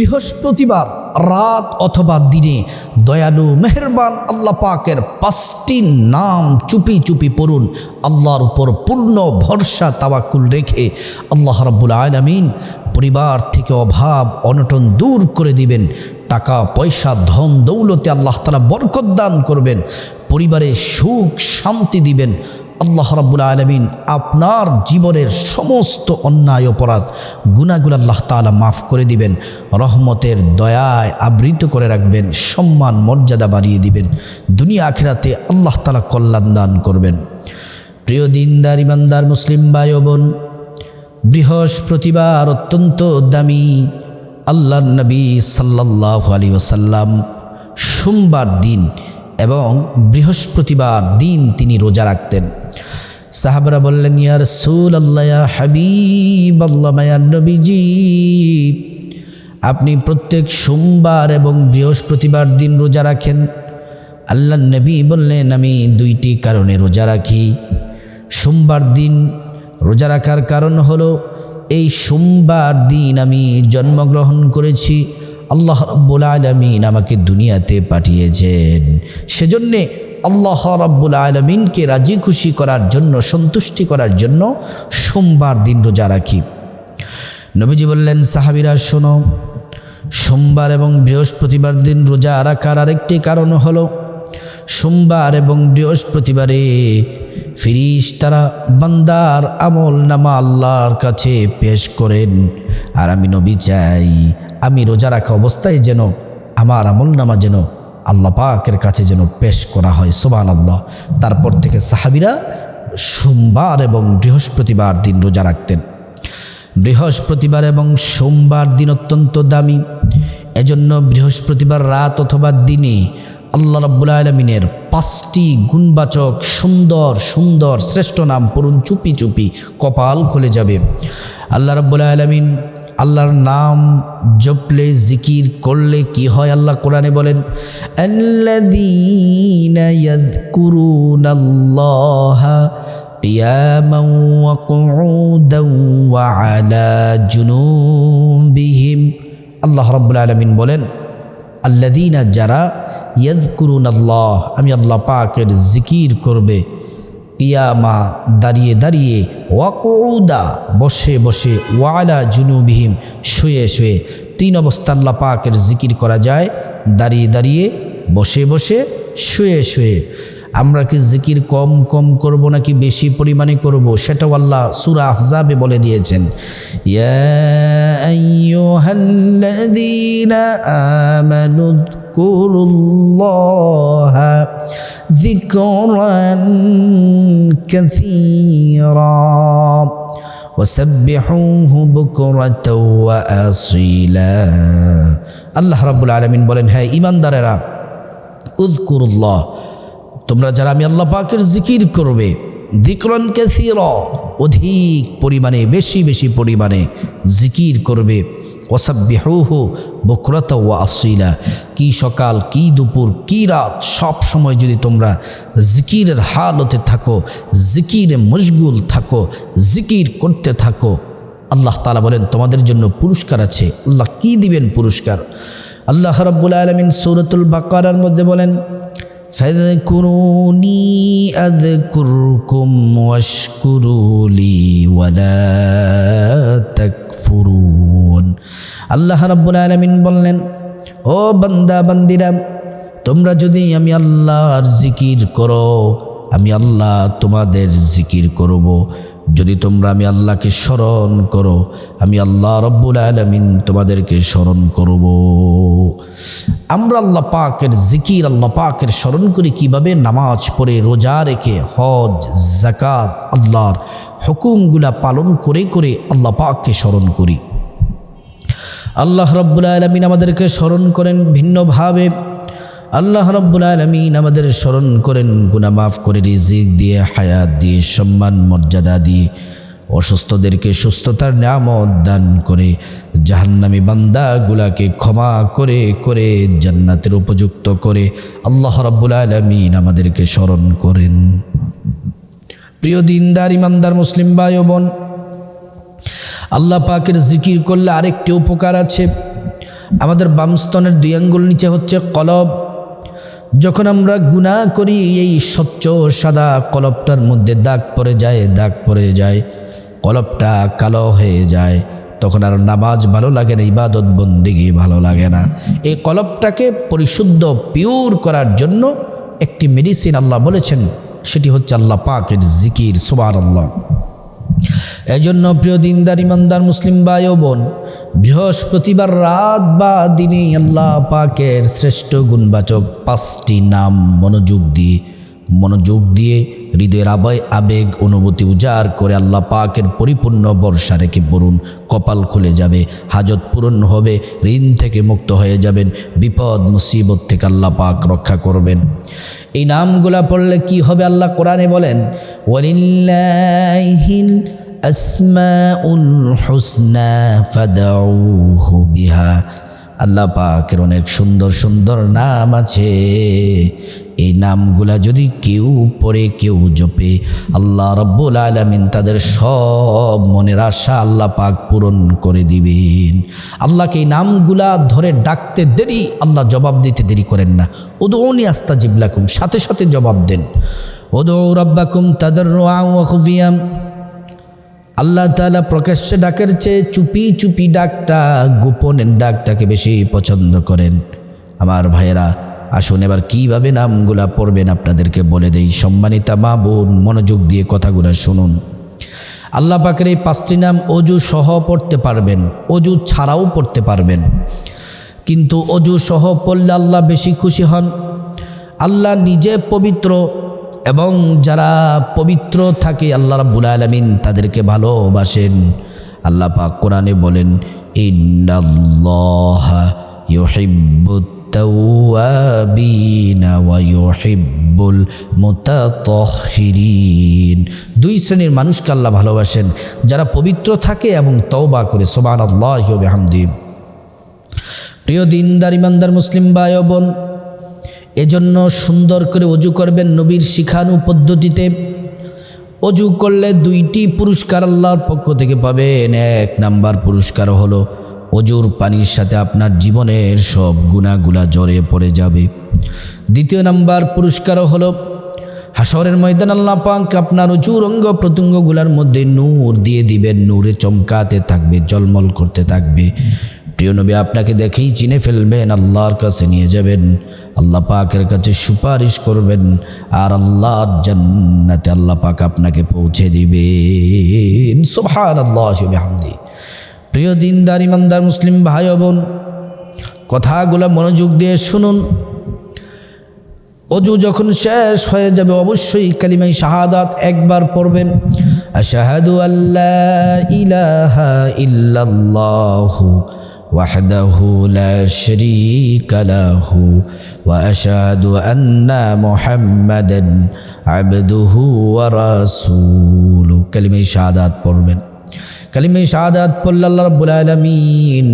বৃহস্পতিবার, রাত অথবা দিনে, দয়ালু মেহরবান আল্লাহ পাকের পাঁচটি নাম চুপি চুপি পড়ুন, আল্লাহর উপর পূর্ণ ভরসা তাওয়াক্কুল রেখে আল্লাহ রাব্বুল আলামিন পরিবার থেকে অভাব, অনটন দূর করে দিবেন। টাকা, পয়সা, ধন, দৌলতে আল্লাহ তালা বরকত দান করবেন। পরিবারে সুখ, শান্তি দিবেন। আল্লাহ রাব্বুল আলমিন আপনার জীবনের সমস্ত অন্যায়, অপরাধ গুণাগুলো আল্লাহ তালা মাফ করে দিবেন, রহমতের দয়ায় আবৃত করে রাখবেন, সম্মান, মর্যাদা বাড়িয়ে দিবেন, দুনিয়া আখেরাতে আল্লাহ তালা কল্যাণ দান করবেন। প্রিয় দিনদার, ইমানদার, মুসলিম ও বোন বৃহস্পতিবার অত্যন্ত দামি আল্লাহ নবী সাল্লাহ আলী ওসাল্লাম সোমবার দিন এবং বৃহস্পতিবার দিন তিনি রোজা রাখতেন। সাহাবরা বললেন ইয়ার সুল আল্লাহ হাবিব আল্লাহ মায়ার নবীজি, আপনি প্রত্যেক সোমবার এবং বৃহস্পতিবার দিন রোজা রাখেন? আল্লাহ নবী বললেন, আমি দুইটি কারণে রোজা রাখি। সোমবার দিন রোজা রাখার কারণ হলো, এই সোমবার দিন আমি জন্মগ্রহণ করেছি। আল্লাহ রব্বুল আলমিন আমাকে দুনিয়াতে পাঠিয়েছেন। সেজন্যে আল্লাহ রব্বুল আলমিনকে রাজি খুশি করার জন্য, সন্তুষ্টি করার জন্য সোমবার দিন রোজা রাখি। নবীজি বললেন, সাহাবিরা, শোনো, সোমবার এবং বৃহস্পতিবার দিন রোজা রাখার আরেকটি কারণ হলো, সোমবার এবং বৃহস্পতিবারে ফিরিস তারা বান্দার আমল নামা আল্লাহর কাছে পেশ করেন। আর আমি নবী চাই, আমি রোজা রাখা অবস্থায় যেন, আমার আমল নামা যেন আল্লাহ পাকের কাছে যেন পেশ করা হয় সোবান আল্লাহ তারপর থেকে সাহাবিরা সোমবার এবং বৃহস্পতিবার দিন রোজা রাখতেন। বৃহস্পতিবার এবং সোমবার দিন অত্যন্ত দামি। এজন্য বৃহস্পতিবার রাত অথবা দিনে আল্লাহ রাব্বুল আলমিনের পাঁচটি গুণবাচক, সুন্দর সুন্দর শ্রেষ্ঠ নাম পড়ুন, চুপি চুপি কপাল খুলে যাবে। আল্লাহ রাব্বুল আলমিন আল্লাহর নাম জপলে জিকির করলে কি হয় আল্লাহ কোরআনে বলেন আল্লাযীনা ইয়াযকুরুনাল্লাহা قياما وقعودا وعلى جنوبهم আল্লাহ রাব্বুল আলামিন বলেন আল্লাযীনা যারা ইয়াযকুরুন আল্লাহ আমি আল্লাহ পাকের জিকির করবে কিয়ামা, দাঁড়িয়ে দাঁড়িয়ে ওয়াকুদা, বসে বসে ওয়ালা জুনুবিহিম, শুয়ে শুয়ে তিন অবস্থা আল্লাহ পাকের জিকির করা যায়। দাঁড়িয়ে দাঁড়িয়ে, বসে বসে, শুয়ে শুয়ে। আমরা কি জিকির কম কম করব নাকি বেশি পরিমাণে করব? সেটাও আল্লাহ সুরা আহজাবে বলে দিয়েছেন। ইয়া আইয়ুহাল্লাযীনা আমানু اذكروا الله ذكرا كثيرا وسبحوه بكرة وأصيلا আল্লাহ রাব্বুল আলামিন বলেন হ্যাঁ ইমানদারেরা উযকুরুল্লাহ তোমরা যারা আমি আল্লাহ পাকের জিকির করবে দিকরন কেসির অধিক পরিমাণে বেশি বেশি পরিমাণে জিকির করবে ওসাব্বিহু বকরত ও আসিলা কি সকাল কি দুপুর কি রাত সব সময় যদি তোমরা জিকিরের হালতে থাকো জিকিরে মশগুল থাকো জিকির করতে থাকো আল্লাহ তালা বলেন তোমাদের জন্য পুরস্কার আছে আল্লাহ কি দিবেন পুরস্কার আল্লাহ রব্বুল আলমিন সৌরতুল বাকারার মধ্যে বলেন فاذكروني أذكركم واشكروا لي ولا تكفرون আল্লাহ রাব্বুল আলামিন বললেন, ও বান্দা, বান্দিরা, তোমরা যদি আমি আল্লাহর জিকির করো, আমি আল্লাহ তোমাদের জিকির করব। যদি তোমরা আমি আল্লাহকে স্মরণ করো, আমি আল্লাহ রব্বুল আলমিন তোমাদেরকে স্মরণ করব। আমরা আল্লাহ পাকের জিকির, আল্লাহ পাকের স্মরণ করি কীভাবে? নামাজ পড়ে, রোজা রেখে, হজ জাকাত আল্লাহর হুকুমগুলা পালন করে করে আল্লাহ পাককে স্মরণ করি। আল্লাহ রব্বুল আলমিন আমাদেরকে স্মরণ করেন ভিন্নভাবে। আল্লাহ রব্বুল আলমিন আমাদের স্মরণ করেন গুনা মাফ করে, রিজিক দিয়ে, হায়াত দিয়ে, সম্মান, মর্যাদা দিয়ে, অসুস্থদেরকে সুস্থতার নামত দান করে, জাহান্নামি বান্দাগুলাকে ক্ষমা করে করে, জান্নাতের উপযুক্ত করে, আল্লাহ রব্বুল আলমিন আমাদেরকে স্মরণ করেন। প্রিয় দিনদার, ইমানদার, মুসলিম ভাই বোন আল্লাহ পাকের জিকির করলে আরেকটি উপকার আছে। আমাদের বামস্তনের দুই আঙ্গুল নিচে হচ্ছে কলব। যখন আমরা গুনাহ করি, এই স্বচ্ছ সাদা কলবটার মধ্যে দাগ পড়ে যায়, দাগ পড়ে যায়। কলবটা কালো হয়ে যায়। তখন আর নামাজ ভালো লাগে না, ইবাদত বন্দিগি ভালো লাগে না। এই কলবটাকে পরিশুদ্ধ, পিওর করার জন্য একটি মেডিসিন আল্লাহ বলেছেন, সেটি হচ্ছে আল্লাহ পাকের জিকির সুবার আল্লাহ এই জন্য প্রিয় দিনদার, ইমানদার মুসলিম ভাই ও বোন, বৃহস্পতিবার রাত বা দিনে আল্লাহ পাকের শ্রেষ্ঠ গুণবাচক পাঁচটি নাম মনোযোগ দিয়ে মনোযোগ দিয়ে হৃদয়ের আবয় আবেগ, অনুভূতি উজাড় করে আল্লাহ পাকের পরিপূর্ণ বর্ষা রেখে পড়ুন কপাল খুলে যাবে, হাজত পূরণ হবে, ঋণ থেকে মুক্ত হয়ে যাবেন, বিপদ, মুসিবত থেকে আল্লাহ পাক রক্ষা করবেন। এই নামগুলা পড়লে কি হবে আল্লাহ কোরআনে বলেন? ওয়ালিল্লাহিল আসমাউল হুসনা ফাদাউহু বিহা। আল্লাহ পাকের অনেক সুন্দর সুন্দর নাম আছে। এই নামগুলা যদি কেউ পড়ে, কেউ জপে, আল্লাহ রব্বুল আলমিন তাদের সব মনের আশা আল্লাহ পাক পূরণ করে দিবেন। আল্লাহকে এই নামগুলা ধরে ডাকতে দেরি, আল্লাহ জবাব দিতে দেরি করেন না। উদৌনি আস্তা জিবলাকুম সাথে সাথে জবাব দেন। ওদৌ রব্বাকুম তাদের খুফিয়াম আল্লাহ তালা প্রকাশ্যে ডাকের চেয়ে চুপি চুপি ডাকটা গোপনের ডাকটাকে বেশি পছন্দ করেন। আমার ভাইয়েরা, আসুন এবার কীভাবে নামগুলা পড়বেন আপনাদেরকে বলে দেই। সম্মানিতা মা বোন, মনোযোগ দিয়ে কথাগুলো শুনুন। আল্লাহ পাকের এই পাঁচটি নাম অজু সহ পড়তে পারবেন, অজু ছাড়াও পড়তে পারবেন। কিন্তু অজু সহ পড়লে আল্লাহ বেশি খুশি হন। আল্লাহ নিজে পবিত্র এবং যারা পবিত্র থাকে, আল্লাহ রাব্বুল আলামিন তাদেরকে ভালোবাসেন। আল্লাহ পাক কোরআনে বলেন, ইন্নাল্লাহা ইউহিব্বুত ওয়া ইউহিব্বুল মুতাতাহহিরিন দুই শ্রেণির মানুষকে আল্লাহ ভালোবাসেন। যারা পবিত্র থাকে এবং তওবা করে, সুবহানাল্লাহি ওয়া বিহামদিহি প্রিয় দিনদার, ইমানদার, মুসলিম ও বোন এজন্য সুন্দর করে অজু করবেন নবীর শিখানু পদ্ধতিতে। অজু করলে দুইটি পুরস্কার আল্লাহর পক্ষ থেকে পাবেন। এক নাম্বার পুরস্কার হলো অজুর পানির সাথে আপনার জীবনের সব গুণাগুলা জ্বরে পড়ে যাবে। দ্বিতীয় নাম্বার পুরস্কারও হলো হাসরের ময়দান আল্লাহ পাক আপনার অজুর অঙ্গ প্রত্যঙ্গগুলার মধ্যে নূর দিয়ে দিবেন। নূরে চমকাতে থাকবে, জলমল করতে থাকবে। প্রিয় নবী, আপনাকে দেখেই চিনে ফেলবেন, আল্লাহর কাছে নিয়ে যাবেন। আল্লাহ পাকের কাছে সুপারিশ করবেন আর আল্লাহর জান্নাতে আল্লাহ পাক আপনাকে পৌঁছে দিবেন। সুবহান আল্লাহ হামদি প্রিয় দিনদার, ইমানদার, মুসলিম ভাই বোন, কথাগুলো মনোযোগ দিয়ে শুনুন। অজু যখন শেষ হয়ে যাবে অবশ্যই কালিমাই শাহাদাত একবার পড়বেন আশাহাদু আল্লাহ ইলাহা ইল্লাল্লাহু وحده لا شريك له واشهد ان محمدا عبده ورسوله كلمه শাহাদাত পড়বেন কালিমে শাহাদাত পড়লে আল্লাহ রাব্বুল আলামিন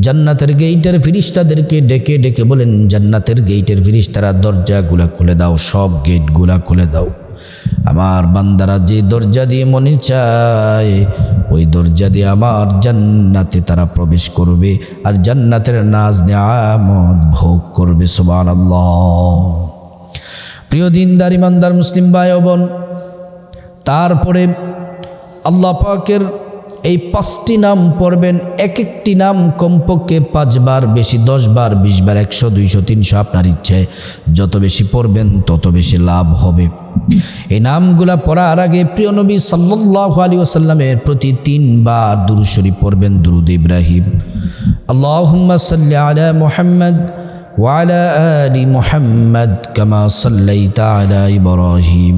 জান্নাতের গেইটের ফিরিস্তাদেরকে ডেকে ডেকে বলেন, জান্নাতের গেইটের ফিরিস্তারা দরজাগুলা খুলে দাও, সব গেটগুলা খুলে দাও। আমার বান্দারা যে দরজা দিয়ে মনে চায়, ওই দরজা দিয়ে আমার জান্নাতে তারা প্রবেশ করবে আর জান্নাতের নাজ নেয়ামত ভোগ করবে সুবান প্রিয় দিনদার, ইমানদার, মুসলিম ভাই বোন, তারপরে আল্লাহ পাকের এই পাঁচটি নাম পড়বেন এক একটি নাম কমপক্ষে পাঁচবার বেশি দশবার বিশবার একশো দুইশো তিনশো আপনার ইচ্ছায় যত বেশি পড়বেন তত বেশি লাভ হবে এই নামগুলা পড়ার আগে প্রিয় নবী সাল্লাহ আলী ওসাল্লামের প্রতি তিনবার দুরুশরী পড়বেন দুরুদ ইব্রাহিম আল্লাহ সাল্লি আলা মোহাম্মদ وعلى آل محمد كما صليت على إبراهيم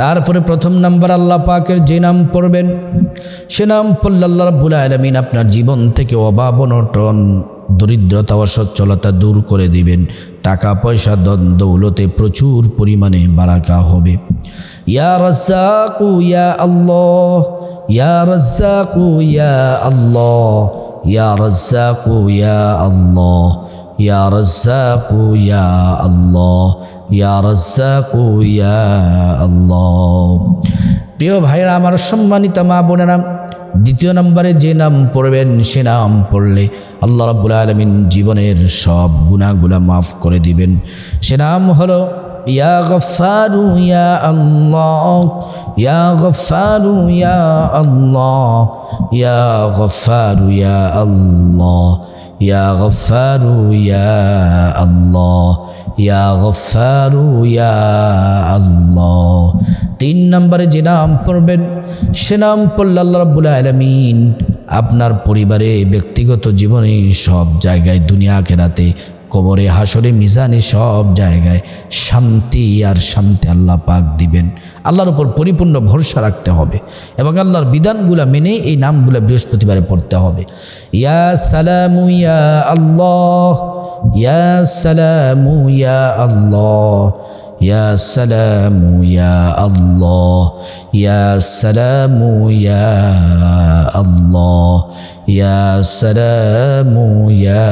তারপরে প্রথম নাম্বার আল্লাহ পাকের যে নাম পড়বেন, সে নাম পড়লে আল্লাহ রাব্বুল আলমিন আপনার জীবন থেকে অভাব অনটন, দরিদ্রতা, অসচ্ছলতা দূর করে দিবেন। টাকা, পয়সা দৌলতে প্রচুর পরিমাণে বারাকা হবে। ইয়া রাজ্জাকু, ইয়া আল্লাহ, ইয়া রাজ্জাকু, ইয়া আল্লাহ, ইয়া রাজ্জাকু, ইয়া আল্লাহ, ইয়া রাজ্জাকু, ইয়া আল্লাহ। ইয়া রাজ্জাকু, ইয়া আল্লাহ। প্রিয় ভাইরা, আমার সম্মানিত মা বোনেরা, দ্বিতীয় নম্বরে যে নাম পড়বেন, সে নাম পড়লে আল্লাহ রাব্বুল আলমিন জীবনের সব গুণাগুলা মাফ করে দিবেন। সে নাম হলো, ইয়া গফারু ইয়া আল্লাহ। ইয়া গফারু ইয়া আল্লাহ। ইয়া গফারু ইয়া আল্লাহ। ইয়া গফারু ইয়া আল্লাহ। ইয়া গফারু ইয়া আল্লাহ। তিন নম্বরে যে নাম পড়বেন, সে নাম পড়লে আল্লাহ রাব্বুল আলমিন আপনার পরিবারে, ব্যক্তিগত জীবনে, সব জায়গায়, দুনিয়া কেরাতে কবরে হাসরে মিজানে, সব জায়গায় শান্তি আর শান্তি আল্লাহ পাক দিবেন। আল্লাহর উপর পরিপূর্ণ ভরসা রাখতে হবে এবং আল্লাহর বিধানগুলা মেনে এই নামগুলো বৃহস্পতিবারে পড়তে হবে। ইয়া সালামু ইয়া আল্লাহ। ইয়া সালামু ইয়া আল্লাহ ইয়া সালামু ইয়া আল্লাহ ইয়া সালামু ইয়া আল্লাহ ইয়া সালামু ইয়া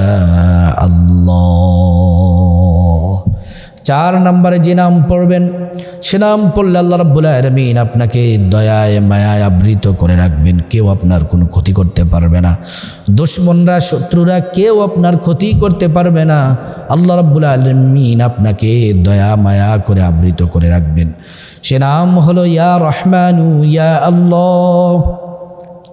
আল্লাহ চার নম্বরে যে নাম পড়বেন, সে নাম পড়লে আল্লাহ রাব্বুল আলমিন আপনাকে দয়ায়, মায়ায় আবৃত করে রাখবেন। কেউ আপনার কোনো ক্ষতি করতে পারবে না। দুশ্মনরা, শত্রুরা কেউ আপনার ক্ষতি করতে পারবে না। আল্লাহ রাব্বুল আলমিন আপনাকে দয়া, মায়া করে আবৃত করে রাখবেন। সে নাম হলো, ইয়া রহমানু, ইয়া আল্লাহ।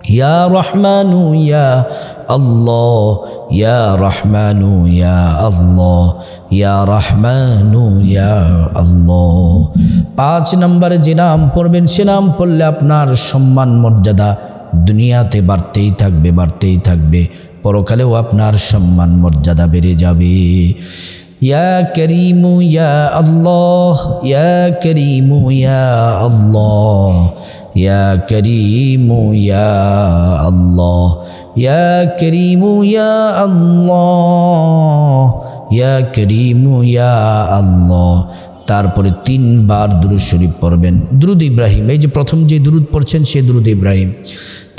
ইয়া রহমানু ইয়া আল্লাহ, ইয়া রহমানু ইয়া আল্লাহ, ইয়া রহমানু ইয়া আল্লাহ। পাঁচ নম্বরে যে নাম পড়বেন, সে নাম পড়লে আপনার সম্মান, মর্যাদা দুনিয়াতে বাড়তেই থাকবে বাড়তেই থাকবে। পরকালেও আপনার সম্মান, মর্যাদা বেড়ে যাবে। ইয়া করিমু ইয়া আল্লাহ, ইয়া করিমু ইয়া আল্লাহ। ইয়া করিমু আল্লাহ ইয়া করিমু ইয়া আল্লাহ ইয়া করিমু ইয়া আল্লাহ তারপরে তিনবার দুরুদ শরীফ পড়বেন। দুরুদ ইব্রাহিম, এই যে প্রথম যে দুরুদ পড়ছেন, সে দুরুদ ইব্রাহিম।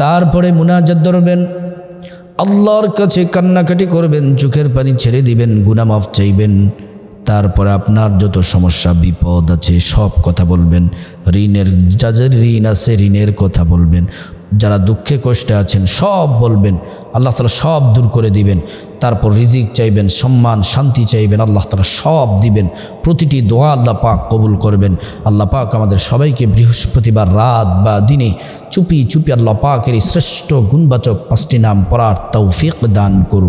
তারপরে মুনাজাত ধরবেন। আল্লাহর কাছে কান্নাকাটি করবেন, চোখের পানি ছেড়ে দিবেন গুনামাফ চাইবেন। তারপরে আপনার যত সমস্যা, বিপদ আছে, সব কথা বলবেন। ঋণের যাদের ঋণ আছে, ঋণের কথা বলবেন। যারা দুঃখে, কষ্টে আছেন, সব বলবেন। আল্লাহ তালা সব দূর করে দিবেন। তারপর রিজিক চাইবেন, সম্মান, শান্তি চাইবেন, আল্লাহ তালা সব দিবেন। প্রতিটি দোয়া আল্লাহ পাক কবুল করবেন। আল্লাহ পাক আমাদের সবাইকে বৃহস্পতিবার রাত বা দিনে চুপি চুপি আল্লাহ পাকের শ্রেষ্ঠ গুণবাচক পাঁচটি নাম পড়ার তৌফিক দান করুন।